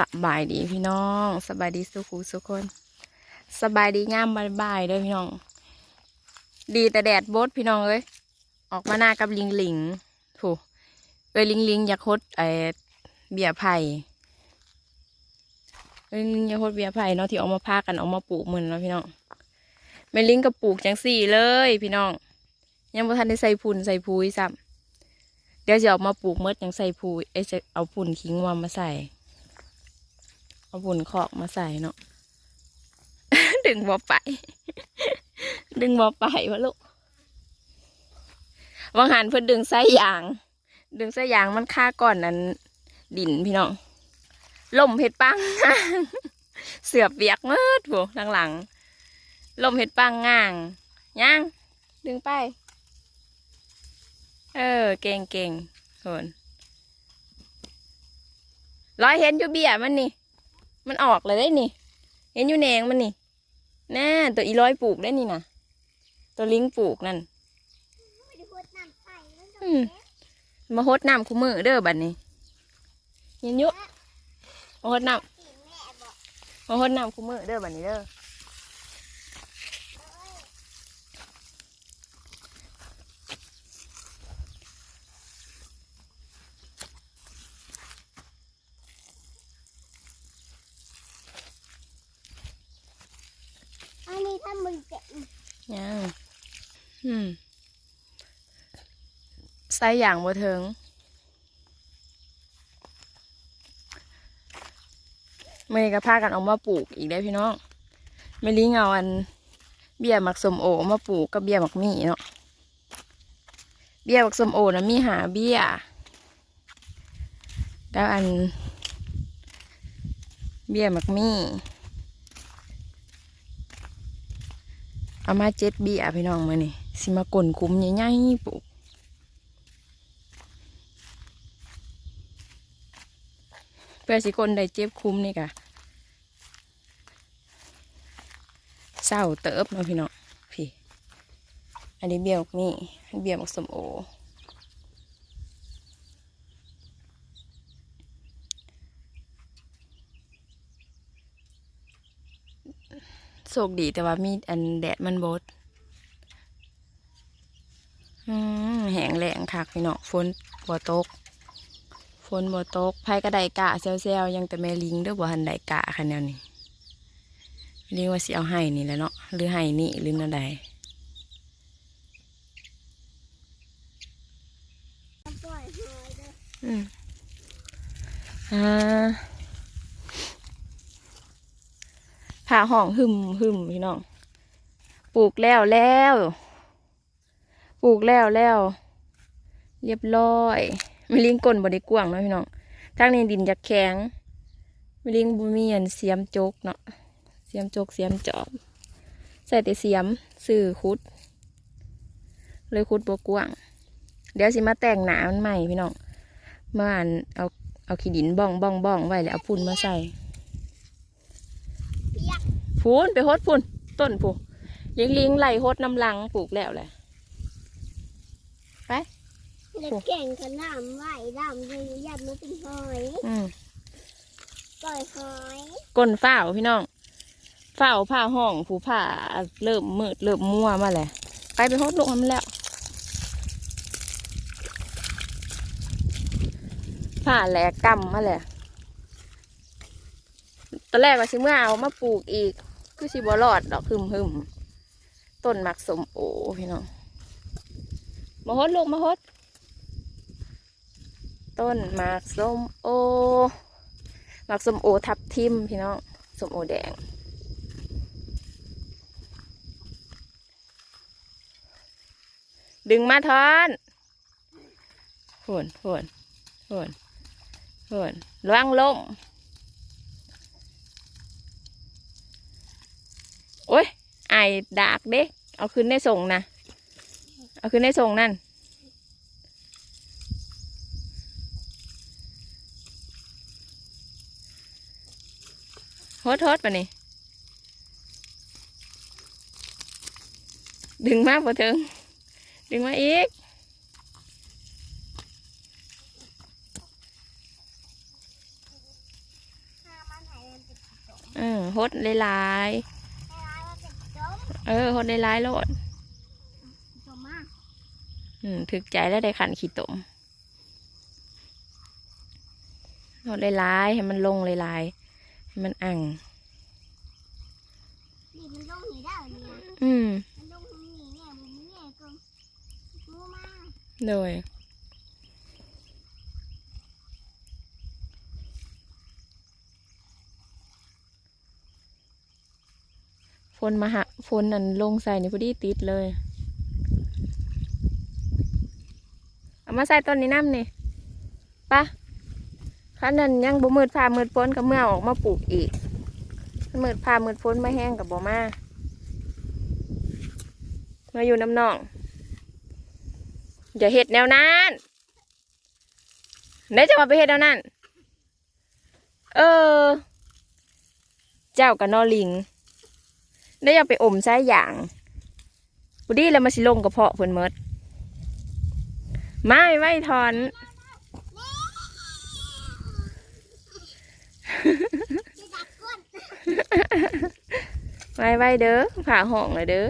สบายดีพี่น้องสบายดีสุขุสุคน สบายดีงามบายๆเด้อพี่น้อง ดีแต่แดดบดพี่น้องเอ้ยออกมาหน้ากับลิงลิงถูกเอ้ยลิงลิงอยากฮดไอเบียร์ไผ่เอ้ยลิงอยากฮดเบียร์ไผ่เนาะที่ออกมาพากันออกมาปลูกมันเนาะพี่น้องแม่ลิงก็ปลูกจังสี่เลย พี่น้อง ยังบ่ทันได้ใส่พุ่นใส่พุยซ้ำเดี๋ยวจะออกมาปลูกเมดยังใส่พุยเอ้ยจะเอาพุ่นขิงวามาใส่ เอาบุญขอกมาใส่เนาะ ดึงบอไป ดึงบอไปวะลูกวางหันเพื่อดึงไส้ยาง ดึงไส้ยางมันค่าก่อนนั้น ดินพี่น้องล่มเห็ดปัง เสือบเบียกมืดผู้หลังๆล่มเห็ดปังง่างย่างดึงไป เออ เก่งเก่งคนร้อยเห็นอยู่เบียมันนี่ มันออกเลยได้นี่ เห็นอยู่แหนงมันนี่แน่ตัวอีร้อยปลูกได้นี่นะตัวลิงปลูกนั่นมาฮดน้ำคู่มือเด้อบัดนี้เห็นยุมาฮดน้ำมาฮดน้ำคู่มือเด้อบัดนี้เด้อ อันนี้ถ้ามึงเจ็บ ยังอืมใส่อย่างบ่เทิงเมย์ก็พากันเออกมาปลูกอีกได้อพี่น้องไม่ลิงเอาอัน เบี้ยหมักสมโอมาปลูกกับเบี้ยหมักมี่เนาะเบี้ยหมักสมโอนะมีหาเบี้ยแล้วอัน เบี้ยหมักมี่ เอามาเจ็ดเบี้ยพี่น้องมานี่สิมากลนคุ้มใหญ่ๆปุ๊บเพื่อสิคนได้เจ็บคุ้มนี่กะเศร้าเติบเนาะพี่น้องพี่ อันนี้เบี้ยกนี่เบี้ยกสมโอ โชคดีแต่ว่ามีอันแดดมันบดแหงแรงคักพี่น้องฝนบ่ตกฝนบ่ตกไผก็ไดกะเซลๆยังแต่แม่ลิงเด้อบ่ทันไดกะคันแนวนี้เรียกว่าสิเอาให้นี่แหละเนาะหรือให้นี่หรือนั่นใดปล่อยหอยออืมอ่า ผ่าห้องหึมหึมพี่น้อง ปลูกแล้วแล้ว ปลูกแล้วแล้ว เรียบร้อยไม่ลิงก้นบไดิกว้างเนาะพี่น้องทางนี้ดินจะแข็งไม่ลิงบุมีอันเสียมโจกเนาะ เสียมโจกเสียมจอบ ใส่แต่เสียมสื่อคุด เลยคุดบกว้าง เดี๋ยวสิมาแต่งหนามันใหม่พี่น้องเมื่อวานเอาเอาขี้ดินบ้องบ้องบ้องไว้แล้วเอาพุ่นมาใส่ พูนไปฮดพุ่นต้นผู้ยิงลิงไล่ฮดน้ำลังปลูกแล้วแหละเด็กเก่งขนาดไหวดำเลยยัดมันเป็นหอยอืมปล่อยหอยก้นฝ้าวพี่น้องฝ้าวผ้าห้องผู้ผ้าเริ่มมืดเริ่มมั่วมาแหละไปไปฮดลูกมันแล้วผ้าแหลกกำมาแหละตอนแรกว่าสิเมื่อเอามาปลูกอีก คือสิบ่รอดดอกหึมหึมต้นหมักสมโอพี่น้องมาฮดลูกมาฮดต้นหมากสมโอหมักสมโอทับทิมพี่น้องสมโอแดงดึงมาทอนโหนโหนโหนโหนระวังลม โอ้ยไอดากเด้ เอาขึ้นได้ส่งนะ เอาขึ้นได้ส่งนั่น โฮดโฮดปะนี่ ดึงมากพอถึง ดึงมาอีกเออฮดหลายให้ร้ายมันจะจม ๆ เออฮดหลายๆโลดจมมากอืมถึกใจแล้วได้ขันขี้ตมฮดหลายๆให้มันลงหลายๆให้มันอ่างนี่มันลงหนีได้เนี่ยอืมมันลงหนีเนี่ยบุญเนี่ยก็มูมาโดย ฝนมาหะฝนนั่นลงใส่นี่พอดีติดเลย เอามาใส่ต้นนี้น้ำนี่ปะคันนั้นยังบ่มืดฟ้ามืดฝนก็เมื่อออกมาปลูกอีกมืดฟ้ามืดฝนไม่แห้งกับบ่มามาอยู่น้ำนองอย่าเห็ดแนวนั้นไหนจะมาไปเห็ดแนวนั้น เออ เจ้ากับนอลิง ได้อยากไปอมไส้อย่างพอดีแล้วมาสิลงกระเพาะเพิ่นเมดไม่ไม่ทอนไม่ไว้เด้อผ่าห้องเลยเด้อ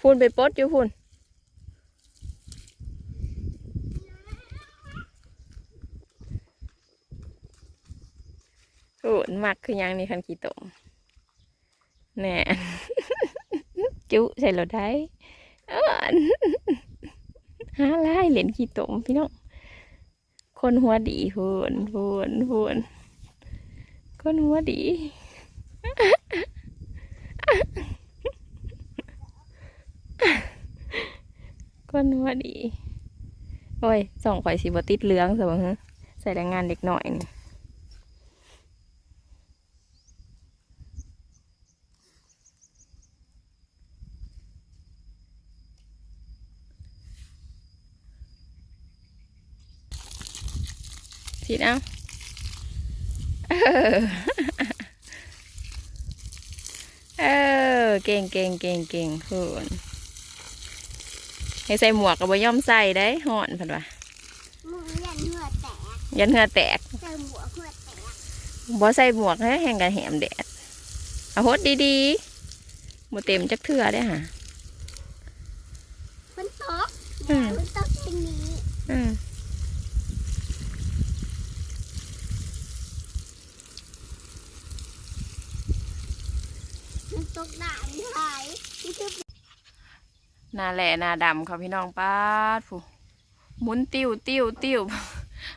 พูนไปปดอยู่พูน โอ้มักคือยังนี่คันขี้ตมแน่จุใส่รถได้เอิ้นหาไล่เหรียญขี้ตมพี่น้องคนหัวดีพูนพูนพูนคนหัวดีคนหัวดี โอ้ยส่องข่อยสีบติดเหลืองสมฮะใส่แรงงานเด็กหน่อยนี่ สิเอาเออเออเก่งเก่งเก่งเก่งคุณให้ใส่หมวกกับบย่อมใส่ได้ห่อนเพันวะมึงยันเหงื่อแตกยันเหงือแตกเจอหัวเหงื่อแตกบ่ใส่หมวกให้แห้งกันแหมแดดเอาหดดีๆบ่เต็มจักเทื่อได้อฮะมันตกอืมมันตกที่นี้อืม ตกหนาไม่หายนี่คือหน้าแหล่หน้าดำค่ะพี่น้องป้าดผู้หมุนติ้วติ้วติ้ว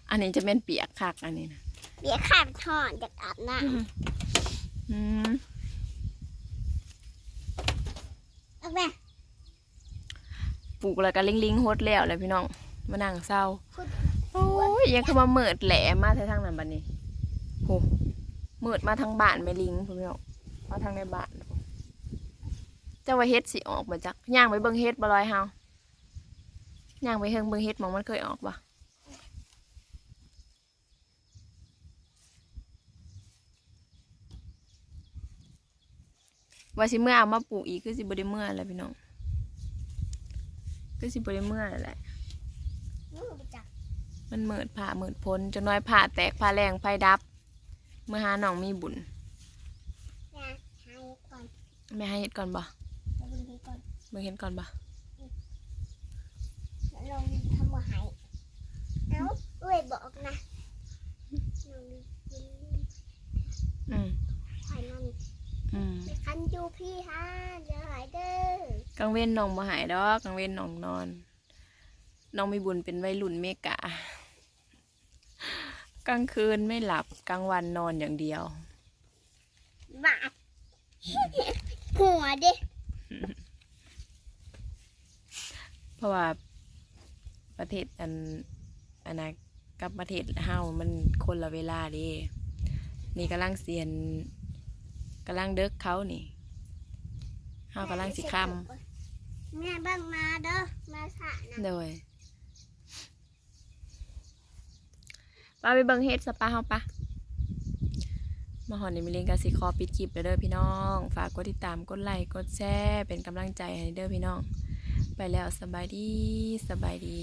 อันนี้จะเป็นเปียกคักอันนี้นะเบียร์ขาดถอนจากอาบน้อืมำเอาไปปลูกแล้วก็ลิงลิงๆหดแล้วเลยพี่น้องมานั่งเศร้า คุณโอ้ยยังคือมาเมิดแหลมาทางทางนั้นบัดนี้โหเมิดมาทางบ้านไม่ลิงพี่น้องมาทางในบ้านเจ้าว่าเฮ็ดสิออกมาจักย่างไปเบิ่งเฮ็ดบ่ลอยเฮาย่างไปเฮิงเบิ่งเฮ็ดหมองมันเคยออกบ่ว่าสิเมื่อเอามาปลูกอีกคือสิบ่ได้เมื่อแล้วพี่น้องคือสิบ่ได้เมื่อแล้วแหละมึงไปจับมันเหมิดผ่าเหมิดพ้นจนน้อยผ่าแตกผ่าแรงไฟดับ เมื่อหาน้องมีบุญนะให้ก่อนแม่ให้เฮ็ดก่อนบ่จะบึง ให้ก่อนเบิ่งเฮ็ดก่อนบ่แล้วลองทำว่าหายเอ้าเอ้ยบอกนะลองกินอืมหายมันอืมคันอยู่พี่ฮะเดี๋ยวหายเด้อกลางเว้นน้องบ่หายดอกกลางเว้นน้องนอนน้องมีบุญเป็นวัยรุ่นเมกะ กลางคืนไม่หลับกลางวันนอนอย่างเดียวบาดหัวดิ เพราะว่าประเทศอันอันนะกับประเทศเฮามันคนละเวลาเดินี่กำลังเสียนกำลังเด็กเขานี่เฮากำลังสิค่แม่เบิ่งมาเด้อมาสระนะำโดยป้าไปเบิ่งเฮ็ดสปาเฮาปะมาหอนในมิเลนกาสิคอปิดคลิปเด้อพี่น้อง ฝากกดติดตามกดไลค์กดแชร์เป็นกำลังใจให้เด้อพี่น้อง ไปแล้วสบายดีสบายดี